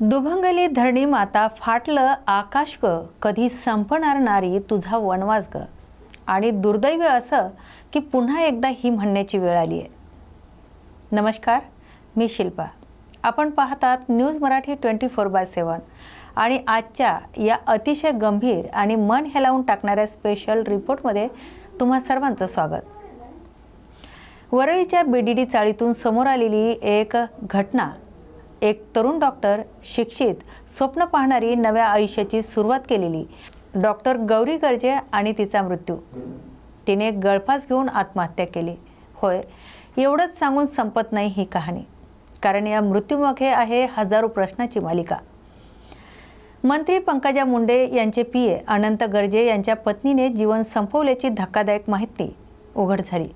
दुभंगली धरणी माता फाटलं आकाश ग कधी संपणार नारी तुझा वनवास ग. आणि दुर्दैव असं की पुन्हा एकदा ही म्हणण्याची वेळ आली आहे. नमस्कार मी शिल्पा. आपण पाहतात news Marathi twenty four by seven. आणि आजच्या या अतिशय गंभीर आणि मन हेलावून टाकणाऱ्या स्पेशल रिपोर्टमध्ये तुम्हा सर्वांचं स्वागत. वरळीच्या बीडीडी चाळीतून समोर आलेली एक घटना एक तरुण डॉक्टर शिक्षित स्वप्न पाहणारी नव्या आयुष्याची सुरुवात केलेली. डॉक्टर गौरी गर्जे आणि तिचा मृत्यू. तिने गळफास घेऊन आत्महत्या केली. होय एवढंच सांगून संपत नाही ही कहाणी. कारण या मृत्यूमागे आहे हजारो प्रश्नाची मालिका. मंत्री पंकजा मुंडे यांचे पी ए अनंत गर्जे यांच्या पत्नीने जीवन संपवल्याची धक्कादायक माहिती उघड झाली.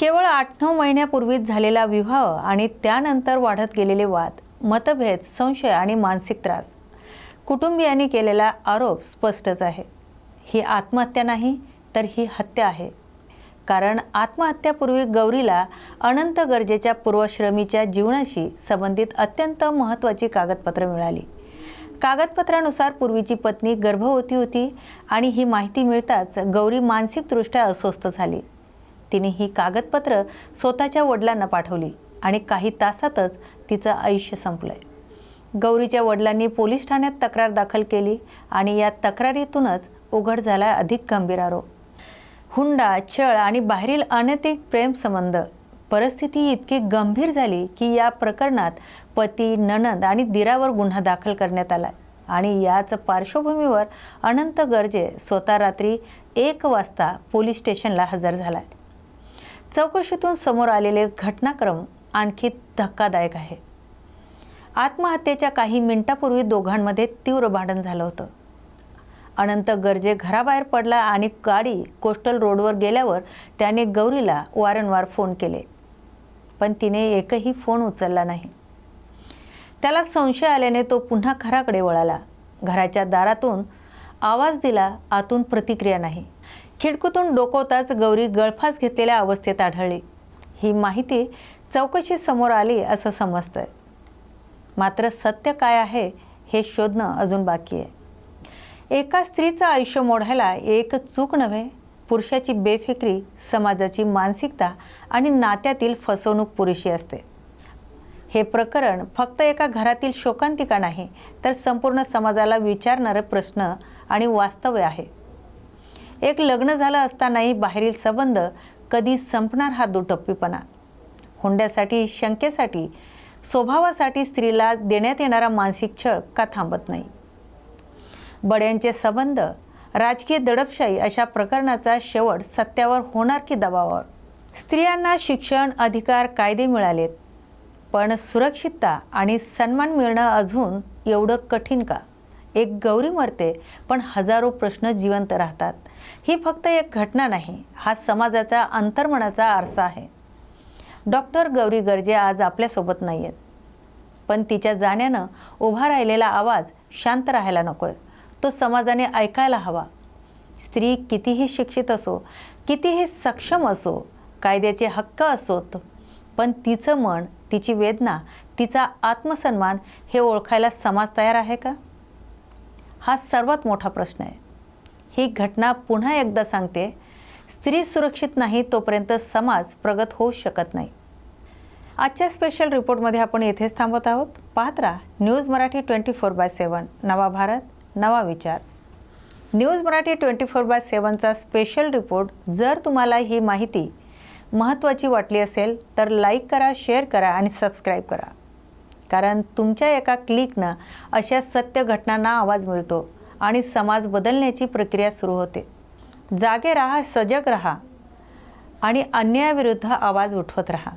केवळ आठ नऊ महिन्यापूर्वीच झालेला विवाह आणि त्यानंतर वाढत गेलेले वाद मतभेद संशय आणि मानसिक त्रास कुटुंबियांनी केलेला आरोप स्पष्टच आहे. ही आत्महत्या नाही तर ही हत्या आहे. कारण आत्महत्यापूर्वी गौरीला अनंत गरजेच्या पूर्वश्रमीच्या जीवनाशी संबंधित अत्यंत महत्त्वाची कागदपत्रं मिळाली. कागदपत्रानुसार पूर्वीची पत्नी गर्भवती होती आणि ही माहिती मिळताच गौरी मानसिकदृष्ट्या अस्वस्थ झाली. तिने ही कागदपत्र स्वतःच्या वडिलांना पाठवली आणि काही तासातच तिचं आयुष्य संपलंय. गौरीच्या वडिलांनी पोलीस ठाण्यात तक्रार दाखल केली आणि या तक्रारीतूनच उघड झाला अधिक गंभीर आरोप. हुंडा छळ आणि बाहेरील अनैतिक प्रेमसंबंध परिस्थिती इतकी गंभीर झाली की या प्रकरणात पती ननंद आणि दिरावर गुन्हा दाखल करण्यात आला आणि याच पार्श्वभूमीवर अनंत गर्जे स्वतः रात्री एक वाजता पोलीस स्टेशनला हजर झालाय. चौकशीतून समोर आलेले घटनाक्रम आणखी धक्कादायक आहे. आत्महत्येच्या काही मिनिटापूर्वी दोघांमध्ये तीव्र भांडण झालं होतं. अनंत गर्जे घराबाहेर पडला आणि गाडी कोस्टल रोडवर गेल्यावर त्याने गौरीला वारंवार फोन केले. पण तिने एकही फोन उचलला नाही. त्याला संशय आल्याने तो पुन्हा घराकडे वळाला. घराच्या दारातून आवाज दिला आतून प्रतिक्रिया नाही. खिडकीतून डोकवताच गौरी गळफास घेतलेल्या अवस्थेत आढळली. ही माहिती चौकशी समोर आली असं समजतंय. मात्र सत्य काय आहे हे शोधणं अजून बाकी आहे. एका स्त्रीचं आयुष्य मोडायला एक चूक नव्हे पुरुषाची बेफिक्री समाजाची मानसिकता आणि नात्यातील फसवणूक पुरेशी असते. हे प्रकरण फक्त एका घरातील शोकांतिका नाही तर संपूर्ण समाजाला विचारणारं प्रश्न आणि वास्तव्य आहे. एक लग्न झालं असतानाही बाहेरील संबंध कधी संपणार हा दुटप्पीपणा? हुंड्यासाठी शंकेसाठी स्वभावासाठी स्त्रीला देण्यात येणारा मानसिक छळ का थांबत नाही? बड्यांचे संबंध राजकीय दडपशाही अशा प्रकरणाचा शेवट सत्यावर होणार की दबावावर? स्त्रियांना शिक्षण अधिकार कायदे मिळालेत पण सुरक्षितता आणि सन्मान मिळणं अजून एवढं कठीण का? एक गौरी मरते पण हजारो प्रश्न जिवंत राहतात. ही फक्त एक घटना नाही हा समाजाचा अंतर्मनाचा आरसा आहे. डॉक्टर गौरी गर्जे आज आपल्यासोबत नाही आहेत पण तिच्या जाण्यानं उभा राहिलेला आवाज शांत राहायला नकोय. तो समाजाने ऐकायला हवा. स्त्री कितीही शिक्षित असो कितीही सक्षम असो कायद्याचे हक्क असोत पण तिचं मन तिची वेदना तिचा आत्मसन्मान हे ओळखायला समाज तयार आहे का? हा सर्वात मोठा प्रश्न आहे. ही घटना पुन्हा एकदा सांगते स्त्री सुरक्षित नाही तोपर्यंत समाज प्रगत होऊ शकत नाही. आजच्या स्पेशल रिपोर्टमध्ये आपण येथेच थांबत आहोत. पाहत राहा news Marathi twenty four by seven नवा भारत नवा विचार. News Marathi twenty four by सेवनचा special report जर तुम्हाला ही माहिती महत्त्वाची वाटली असेल तर लाईक करा शेअर करा आणि सबस्क्राईब करा. कारण तुमच्या एका क्लिकनं अशा सत्य घटनांना आवाज मिळतो आणि समाज बदलण्याची प्रक्रिया सुरू होते. जागे राहा सजग राहा आणि अन्यायाविरुद्ध आवाज उठवत राहा.